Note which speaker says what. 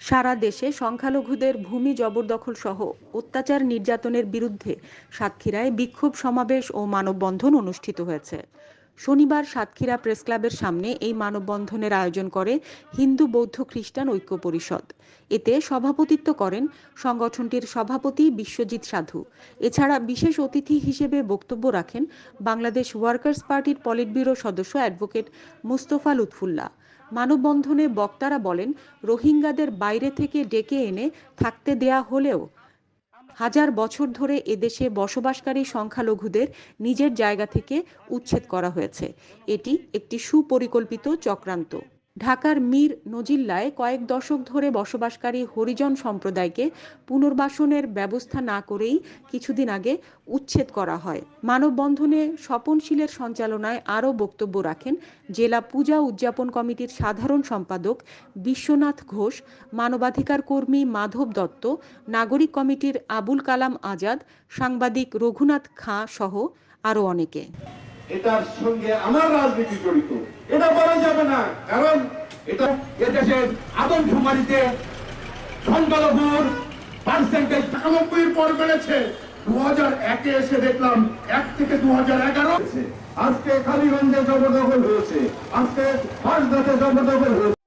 Speaker 1: সারা দেশে সংখ্যালঘুদের ভূমি জবরদখল সহ অত্যাচার নির্যাতনের বিরুদ্ধে সাতক্ষীরায় বিক্ষোভ সমাবেশ ও মানববন্ধন অনুষ্ঠিত হয়েছে। শনিবার সাতক্ষীরা প্রেস ক্লাবের সামনে এই মানববন্ধনের আয়োজন করে হিন্দু বৌদ্ধ খ্রিস্টান ঐক্য পরিষদ। এতে সভাপতিত্ব করেন সংগঠনটির সভাপতি বিশ্বজিৎ সাধু। এছাড়া বিশেষ অতিথি হিসেবে বক্তব্য রাখেন বাংলাদেশ ওয়ার্কার্স পার্টির পলিট ব্যুরো সদস্য অ্যাডভোকেট মুস্তফা লুৎফুল্লাহ। মানববন্ধনে বক্তারা বলেন, রোহিঙ্গাদের বাইরে থেকে ডেকে এনে থাকতে দেয়া হলেও হাজার বছর ধরে এদেশে বসবাসকারী সংখ্যালঘুদের নিজের জায়গা থেকে উচ্ছেদ করা হয়েছে। এটি একটি সুপরিকল্পিত চক্রান্ত। ঢাকার মীর নজিল্লায় কয়েক দশক ধরে বসবাসকারী হরিজন সম্প্রদায়কে পুনর্বাসনের ব্যবস্থা না করেই কিছুদিন আগে উচ্ছেদ করা হয়। মানববন্ধনে স্বপনশীলের সঞ্চালনায় আরও বক্তব্য রাখেন জেলা পূজা উদযাপন কমিটির সাধারণ সম্পাদক বিশ্বনাথ ঘোষ, মানবাধিকার কর্মী মাধব দত্ত, নাগরিক কমিটির আবুল কালাম আজাদ, সাংবাদিক রঘুনাথ খাঁ সহ আরও অনেকে।
Speaker 2: এটার সঙ্গে আমার রাজনীতি জড়িত। এটা বলা যাবে না, কারণ এটা এদেশের আদমশুমারিতে সংখ্যালঘুর পার্সেন্টেজ একানব্বই পর বেড়েছে। দু হাজার একে এসে দেখলাম এক থেকে দু হাজার এগারো। আজকে কালীগঞ্জে জবরদখল হয়েছে। আজকে হাসদাতে জবরদখল হয়েছে।